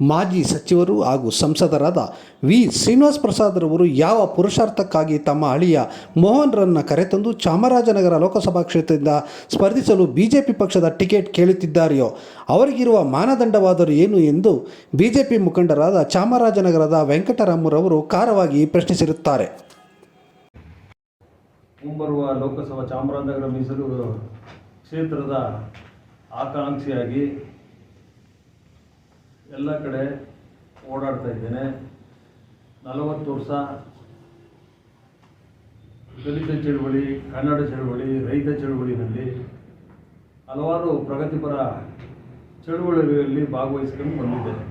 ಮಾಜಿ ಸಚಿವರು ಹಾಗೂ ಸಂಸದರಾದ ವಿ. ಶ್ರೀನಿವಾಸ್ ಪ್ರಸಾದ್ರವರು ಯಾವ ಪುರುಷಾರ್ಥಕ್ಕಾಗಿ ತಮ್ಮ ಅಳಿಯ ಮೋಹನ್ರನ್ನು ಕರೆತಂದು ಚಾಮರಾಜನಗರ ಲೋಕಸಭಾ ಕ್ಷೇತ್ರದಿಂದ ಸ್ಪರ್ಧಿಸಲು ಬಿಜೆಪಿ ಪಕ್ಷದ ಟಿಕೆಟ್ ಕೇಳುತ್ತಿದ್ದಾರೆಯೋ, ಅವರಿಗಿರುವ ಮಾನದಂಡವಾದರೂ ಏನು ಎಂದು ಬಿಜೆಪಿ ಮುಖಂಡರಾದ ಚಾಮರಾಜನಗರದ ವೆಂಕಟರಾಮರವರು ಖಾರವಾಗಿ ಪ್ರಶ್ನಿಸಿರುತ್ತಾರೆ. ಮುಂಬರುವ ಲೋಕಸಭಾ ಚಾಮರಾಜನಗರ ಮೀಸಲು ಕ್ಷೇತ್ರದ ಆಕಾಂಕ್ಷಿಯಾಗಿ ಎಲ್ಲ ಕಡೆ ಓಡಾಡ್ತಾ ಇದ್ದೇನೆ. ನಲವತ್ತು ವರ್ಷ ದಲಿತ ಚಳುವಳಿ, ಕನ್ನಡ ಚಳುವಳಿ, ರೈತ ಚಳುವಳಿನಲ್ಲಿ ಹಲವಾರು ಪ್ರಗತಿಪರ ಚಳುವಳಿಗಳಲ್ಲಿ ಭಾಗವಹಿಸ್ಕೊಂಡು ಬಂದಿದ್ದೇನೆ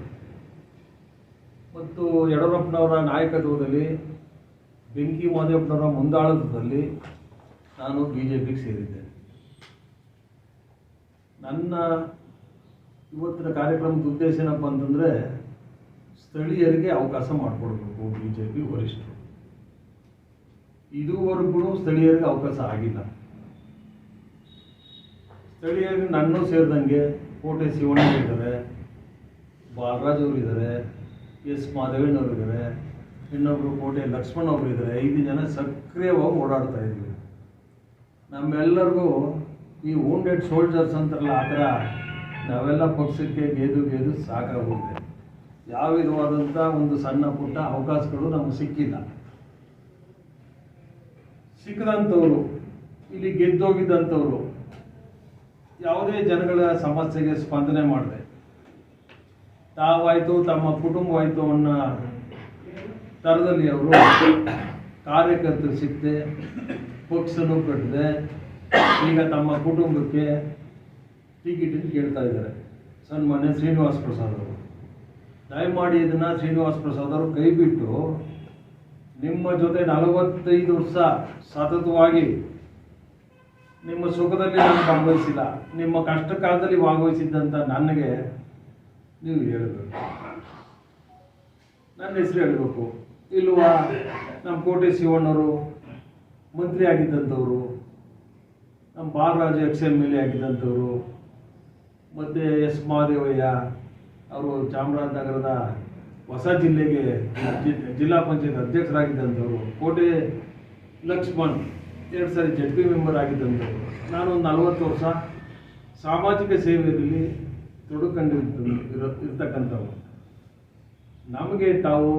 ಮತ್ತು ಯಡಿಯೂರಪ್ಪನವರ ನಾಯಕತ್ವದಲ್ಲಿ, ಬೆಂಕಿ ಮಾದೇವಪ್ಪನವರ ಮುಂದಾಳತ್ವದಲ್ಲಿ ನಾನು ಬಿ ಜೆ ಪಿಗೆ ಸೇರಿದ್ದೆ. ನನ್ನ ಇವತ್ತಿನ ಕಾರ್ಯಕ್ರಮದ ಉದ್ದೇಶ ಏನಪ್ಪ ಅಂತಂದರೆ ಸ್ಥಳೀಯರಿಗೆ ಅವಕಾಶ ಮಾಡಿಕೊಡ್ಬೇಕು ಬಿ ಜೆ ಪಿ ವರಿಷ್ಠರು. ಇದುವರೆಗೂ ಸ್ಥಳೀಯರಿಗೆ ಅವಕಾಶ ಆಗಿಲ್ಲ. ಸ್ಥಳೀಯರಿಗೆ ನನ್ನೂ ಸೇರಿದಂಗೆ ಕೋಟೆ ಶಿವಣ್ಣ ಇದ್ದಾರೆ, ಬಾಲರಾಜ್ ಅವರು ಇದ್ದಾರೆ, ಎಸ್ ಮಾಧವೇಣ್ಣವ್ರು ಇದ್ದಾರೆ, ಇನ್ನೊಬ್ರು ಕೋಟೆ ಲಕ್ಷ್ಮಣ್ ಅವರು ಇದ್ದಾರೆ, ಐದು ಜನ ಸಕ್ರಿಯವಾಗಿ ಓಡಾಡ್ತಾ ಇದ್ದೀವಿ. ನಮ್ಮೆಲ್ಲರಿಗೂ ಈ ಓಂಡೆಡ್ ಸೋಲ್ಜರ್ಸ್ ಅಂತಾರಲ್ಲ, ಆ ಥರ ನಾವೆಲ್ಲ ಪಕ್ಷಕ್ಕೆ ಗೆದ್ದು ಗೆದು ಸಾಕಾಗುತ್ತೆ ಯಾವ ವಿಧವಾದಂಥ ಒಂದು ಸಣ್ಣ ಪುಟ್ಟ ಅವಕಾಶಗಳು ನಮ್ಗೆ ಸಿಕ್ಕಿಲ್ಲ. ಸಿಕ್ಕದಂಥವ್ರು, ಇಲ್ಲಿ ಗೆದ್ದೋಗಿದ್ದಂಥವ್ರು, ಯಾವುದೇ ಜನಗಳ ಸಮಸ್ಯೆಗೆ ಸ್ಪಂದನೆ ಮಾಡಿದೆ, ತಾವಾಯಿತು ತಮ್ಮ ಕುಟುಂಬವಾಯಿತು ಅನ್ನೋ ಥರದಲ್ಲಿ ಅವರು ಕಾರ್ಯಕರ್ತರು ಸಿಕ್ತೆ, ಪಕ್ಷನೂ ಕಟ್ಟಿದೆ ಈಗ ತಮ್ಮ ಕುಟುಂಬಕ್ಕೆ ಟಿಕೆಟ್ ಕೇಳ್ತಾ ಇದ್ದಾರೆ. ಸನ್ಮಾನ್ಯ ಶ್ರೀನಿವಾಸ್ ಪ್ರಸಾದ್ ಅವರು. ದಯಮಾಡಿ ಇದನ್ನ ಶ್ರೀನಿವಾಸ್ ಪ್ರಸಾದ್ ಅವರು ಕೈ ಬಿಟ್ಟು ನಿಮ್ಮ ಜೊತೆ ನಲವತ್ತೈದು ವರ್ಷ ಸತತವಾಗಿ ನಿಮ್ಮ ಸುಖದಲ್ಲಿ ನಾನು ಭಾಗವಹಿಸಿಲ್ಲ. ನಿಮ್ಮ ಕಷ್ಟ ಕಾಲದಲ್ಲಿ ಭಾಗವಹಿಸಿದ್ದಂಥ ನನಗೆ ನೀವು ಹೇಳಬೇಕು. ನನ್ನ ಹೆಸರು ಹೇಳಬೇಕು. ಇಲ್ವಾ? ನಮ್ಮ ಕೋಟೆ ಶಿವಣ್ಣವರು ಮಂತ್ರಿ ಆಗಿದ್ದಂಥವ್ರು, ನಮ್ಮ Balaraju ex M L A ಆಗಿದ್ದಂಥವ್ರು ಮತ್ತು ಎಸ್ ಮಹಾದೇವಯ್ಯ ಅವರು ಚಾಮರಾಜನಗರದ ಹೊಸ ಜಿಲ್ಲೆಗೆ ಜಿಲ್ಲಾ ಪಂಚಾಯತ್ ಅಧ್ಯಕ್ಷರಾಗಿದ್ದಂಥವ್ರು, ಕೋಟೆ ಲಕ್ಷ್ಮಣ್, ಎರಡು ಸಾರಿ ಜಡ್ ಪಿ ಮೆಂಬರ್ ಆಗಿದ್ದಂಥವ್ರು. ನಾನು ಒಂದು ನಲವತ್ತು ವರ್ಷ ಸಾಮಾಜಿಕ ಸೇವೆಯಲ್ಲಿ ತೊಡಕೊಂಡಿರ್ತ, ಇರೋ, ಇರ್ತಕ್ಕಂಥವ್ರು. ನಮಗೆ ತಾವು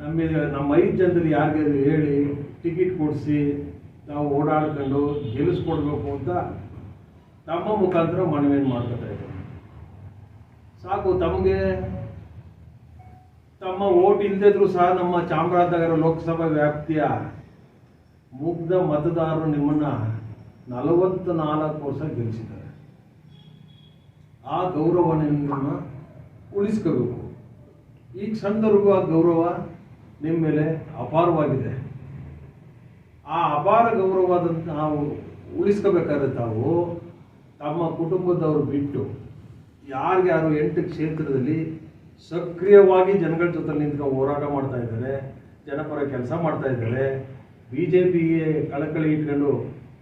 ನಮ್ಮ ನಮ್ಮ ಐದು ಜನರಲ್ಲಿ ಯಾರಿಗಾದ್ರು ಹೇಳಿ ಟಿಕೆಟ್ ಕೊಡಿಸಿ ನಾವು ಓಡಾಡ್ಕೊಂಡು ಗೆಲ್ಲಿಸ್ಕೊಡ್ಬೇಕು ಅಂತ ತಮ್ಮ ಮುಖಾಂತರ ಮನವಿಯನ್ನು ಮಾಡ್ಕೊತಾ ಇದ್ದಾರೆ? ಸಾಕು, ತಮಗೆ ತಮ್ಮ ಓಟ್ ಇಲ್ಲದಿದ್ರೂ ಸಹ ನಮ್ಮ ಚಾಮರಾಜನಗರ ಲೋಕಸಭಾ ವ್ಯಾಪ್ತಿಯ ಮುಗ್ಧ ಮತದಾರರು ನಿಮ್ಮನ್ನ ನಲವತ್ತ ನಾಲ್ಕು ವರ್ಷ ಗೆಲ್ಲಿಸಿದ್ದಾರೆ. ಆ ಗೌರವ ನಿಮ್ಮನ್ನ ಉಳಿಸ್ಕೋಬೇಕು. ಈ ಸಂದರ್ಭದ ಗೌರವ ನಿಮ್ಮ ಮೇಲೆ ಅಪಾರವಾಗಿದೆ. ಆ ಅಪಾರ ಗೌರವವಾದಂಥ ನಾವು ಉಳಿಸ್ಕೋಬೇಕಾದ್ರೆ ತಾವು ತಮ್ಮ ಕುಟುಂಬದವರು ಬಿಟ್ಟು ಯಾರ್ಯಾರು ಎಂಟು ಕ್ಷೇತ್ರದಲ್ಲಿ ಸಕ್ರಿಯವಾಗಿ ಜನಗಳ ಜೊತೆ ನಿಂತ್ಕೊಂಡು ಹೋರಾಟ ಮಾಡ್ತಾ ಇದ್ದಾರೆ, ಜನಪರ ಕೆಲಸ ಮಾಡ್ತಾ ಇದ್ದಾರೆ ಬಿ ಜೆ ಪಿಗೆ ಕಳಕಳಿ ಇಟ್ಕೊಂಡು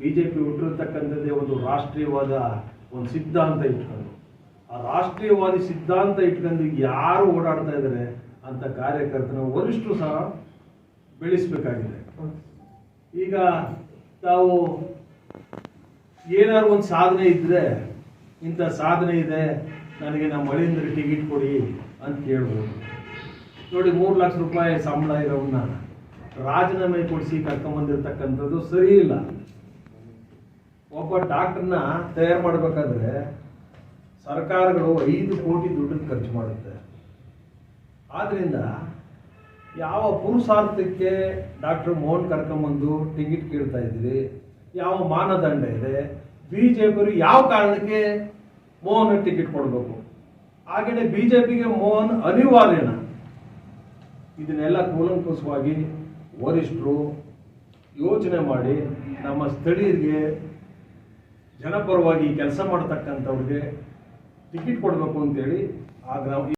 ಬಿ ಜೆ ಪಿ ಹುಟ್ಟಿರತಕ್ಕಂಥದ್ದೇ ಒಂದು ರಾಷ್ಟ್ರೀಯವಾದ ಒಂದು ಸಿದ್ಧಾಂತ ಇಟ್ಕೊಂಡು. ಆ ರಾಷ್ಟ್ರೀಯವಾದಿ ಸಿದ್ಧಾಂತ ಇಟ್ಕೊಂಡು ಯಾರು ಓಡಾಡ್ತಾ ಇದ್ದಾರೆ ಅಂತ ಕಾರ್ಯಕರ್ತನ ವರಿಷ್ಠರು ಸಹ ಬೆಳೆಸಬೇಕಾಗಿದೆ. ಈಗ ತಾವು ಏನಾದ್ರು ಒಂದು ಸಾಧನೆ ಇದ್ದರೆ ಇಂಥ ಸಾಧನೆ ಇದೆ, ನನಗೆ ನಮ್ಮ ಮಳೆಯಿಂದ ಟಿಕೆಟ್ ಕೊಡಿ ಅಂತ ಕೇಳ್ಬೋದು ನೋಡಿ, ಮೂರು ಲಕ್ಷ ರೂಪಾಯಿ ಸಂಬಳ ಇರೋವನ್ನ ರಾಜೀನಾಮೆ ಕೊಡಿಸಿ ಕರ್ಕೊಂಬಂದಿರ್ತಕ್ಕಂಥದ್ದು ಸರಿ ಇಲ್ಲ. ಒಬ್ಬ ಡಾಕ್ಟರ್ನ ತಯಾರು ಮಾಡಬೇಕಾದ್ರೆ ಸರ್ಕಾರಗಳು ಐದು ಕೋಟಿ ದುಡ್ಡನ್ನು ಖರ್ಚು ಮಾಡುತ್ತೆ. ಆದ್ದರಿಂದ ಯಾವ ಪುರುಷಾರ್ಥಕ್ಕೆ ಡಾಕ್ಟರ್ ಮೋಹನ್ ಕರ್ಕೊಂಬಂದು ಟಿಕೆಟ್ ಕೇಳ್ತಾ ಇದ್ದೀರಿ? ಯಾವ ಮಾನದಂಡ ಇದೆ? ಬಿ ಜೆ ಯಾವ ಕಾರಣಕ್ಕೆ ಮೋಹನ್ ಟಿಕೆಟ್ ಕೊಡಬೇಕು? ಹಾಗೆಯೇ ಬಿ ಜೆ ಪಿಗೆ ಮೋಹನ್ ಅನಿವಾರ್ಯನ. ಇದನ್ನೆಲ್ಲ ಕೂಲಂಕುಷವಾಗಿ ವರಿಷ್ಠರು ಯೋಚನೆ ಮಾಡಿ ನಮ್ಮ ಸ್ಥಳೀಯರಿಗೆ ಜನಪರವಾಗಿ ಕೆಲಸ ಮಾಡ್ತಕ್ಕಂಥವ್ರಿಗೆ ಟಿಕೆಟ್ ಕೊಡಬೇಕು ಅಂತೇಳಿ ಆ ಗ್ರಾಮ